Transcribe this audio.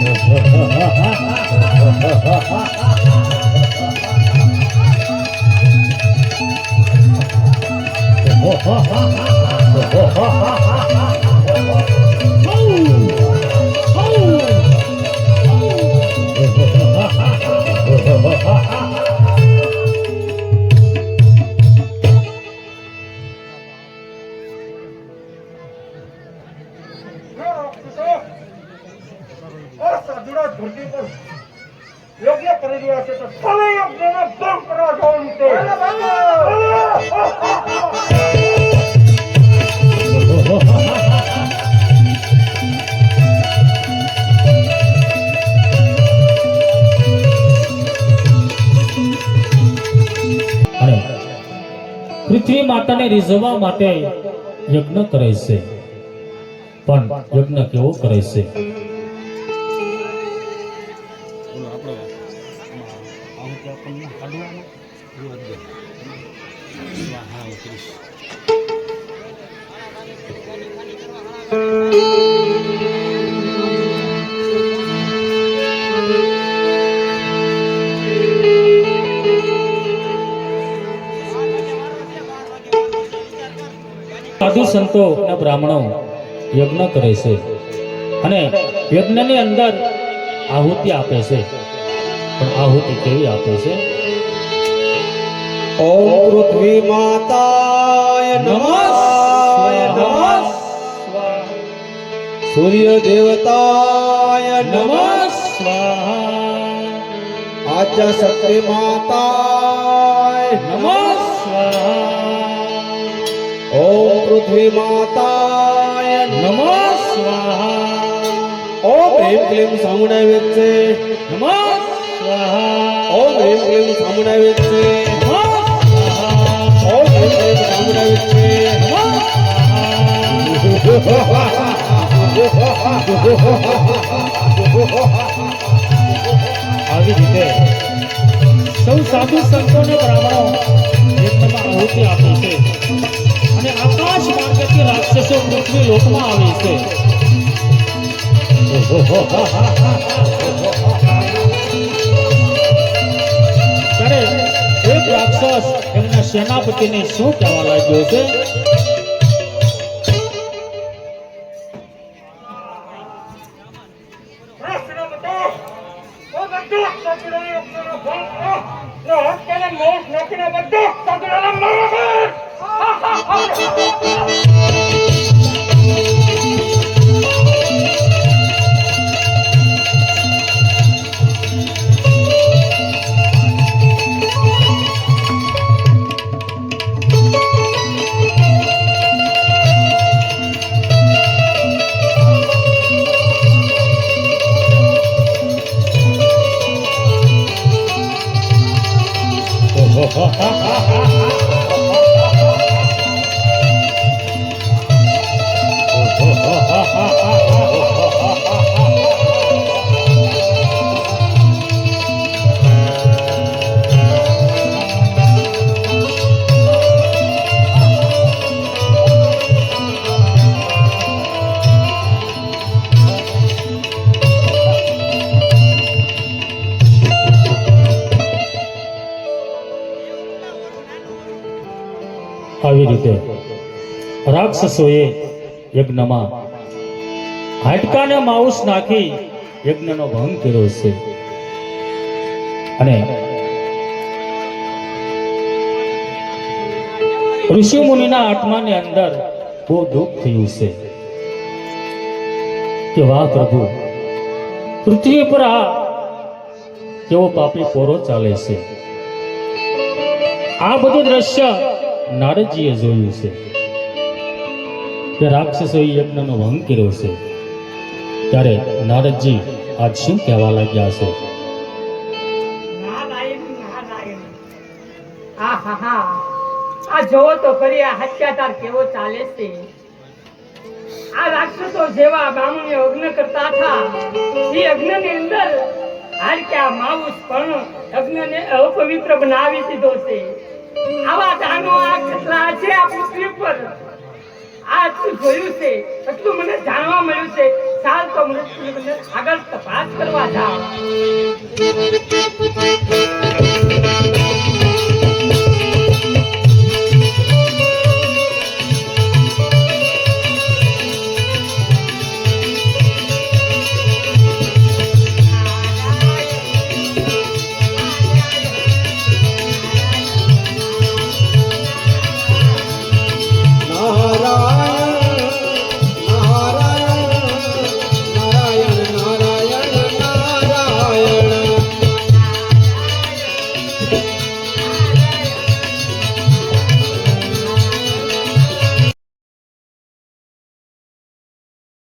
આ સાધુડા ધરતી પર યજ્ઞ કરી રહ્યા છે તો ચાલો યજ્ઞનો ભંગ કરવા જવાનું છે. પૃથ્વી માતાને રીઝવવા માટે યજ્ઞ કરે છે. પણ યજ્ઞ કેવો કરે છે? સાધુ સંતો અને બ્રાહ્મણો યજ્ઞ કરે છે. અને યજ્ઞની અંદર આહુતિ આપે છે. પણ આહુતિ કેવી આપે છે? ઓમ પૃથ્વી માતાય નમઃ. નમઃ. સૂર્ય દેવતાય નમઃ. સ્વાહા. આચા શક્તિ માતાય નમઃ. સ્વાહા. ઓમ પૃથ્વી માતાય નમઃ. સ્વાહા. ઓમ હ્રીમ ક્લેમ સામુંડાય વેચે. નમઃ. સ્વાહા ઓમ હ્રીમ ક્લીમ સામુંડાય વેચે. નમઃ. સ્વાહા ઓમ હ્રીમ ક્લીમ સામુંડાય વેચે. આવી રીતે સૌ સાધુ સંતોને બ્રાહ્મણો યજ્ઞમાં આહુતિ આપે છે. અને આકાશ માર્ગથી રાક્ષસો પૃથ્વી લોકમાં આવે છે. ત્યારે એક સેનાપતિને શું કહેવા લાગ્યો છે. આવી રીતે. રાક્ષસોએ યજ્ઞમાં હાડકાને માઉસ નાખી યજ્ઞનો ભંગ કર્યો છે અને ઋષિ મુનિના આત્માની અંદર બહુ દુઃખ થયું છે કે વાહ પ્રભુ, પૃથ્વી પર આ કેવો પાપી પોરો ચાલે છે. આ બધું દ્રશ્ય નારદજીએ જોયું છે કે રાક્ષસોએ યજ્ઞનો ભંગ કર્યો છે. ત્યારે નારદજી આજ શું કહેવા લાગ્યા છે? આ જોવો તો ખરી આ હત્યાચાર કેવો ચાલે છે. આ રાક્ષસો જેવા બ્રાહ્મણો યજ્ઞ કરતા હતા. એ યજ્ઞની અંદર હાલ કે આ માઉસ પણ યજ્ઞને અપવિત્ર બનાવી દીધો છે. આવા દાનો આ કેટલા છે આ પૃથ્વી પર આટલું જોયું છે? એટલું મને જાણવા મળ્યું છે. ચાલ તો મને આગળ તપાસ કરવા જાઓ.